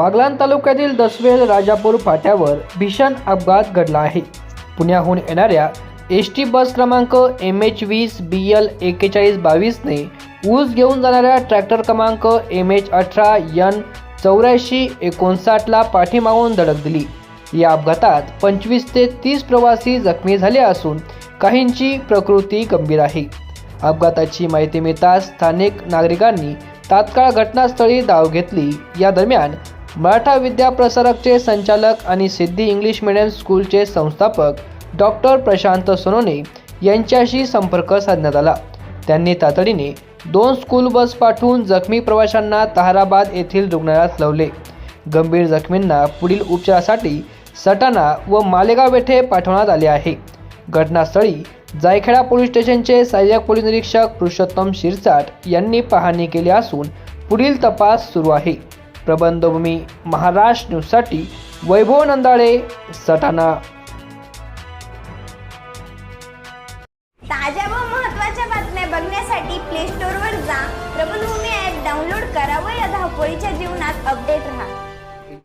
बागलान तालुक्यातील दसवेल राजापूर फाट्यावर भीषण अपघात घडला आहे. पुण्याहून येणाऱ्या एस टी बस क्रमांक एम एच वीस बी एल एक्केचाळीस बावीसने ऊस घेऊन जाणाऱ्या ट्रॅक्टर क्रमांक एम एच अठरा यन चौऱ्याऐंशी एकोणसाठला पाठीमागून धडक दिली. या अपघातात पंचवीस ते तीस प्रवासी जखमी झाले असून काहींची प्रकृती गंभीर आहे. अपघाताची माहिती मिळताच स्थानिक नागरिकांनी तात्काळ घटनास्थळी धाव घेतली. या दरम्यान मराठा विद्याप्रसारकचे संचालक आणि सिद्धी इंग्लिश मिडियम स्कूलचे संस्थापक डॉक्टर प्रशांत सोनोने यांच्याशी संपर्क साधण्यात आला. त्यांनी तातडीने दोन स्कूल बस पाठवून जखमी प्रवाशांना ताहराबाद येथील रुग्णालयात हलवले. गंभीर जखमींना पुढील उपचारासाठी सटाणा व मालेगाव येथे पाठवण्यात आले आहे. घटनास्थळी जायखेडा पोलीस स्टेशनचे सहाय्यक पोलीस निरीक्षक पुरुषोत्तम शिरसाट यांनी पाहणी केली असून पुढील तपास सुरू आहे. प्रबंधभूमी महाराष्ट्र न्यूजसाठी वैभव नंदाळे सटाणा. ताज्या व महत्त्वाच्या बातम्या बघण्यासाठी प्ले स्टोअरवर जा. प्रबंधभूमी ॲप डाउनलोड करा व या धावपळीच्या जीवनात अपडेट राहा.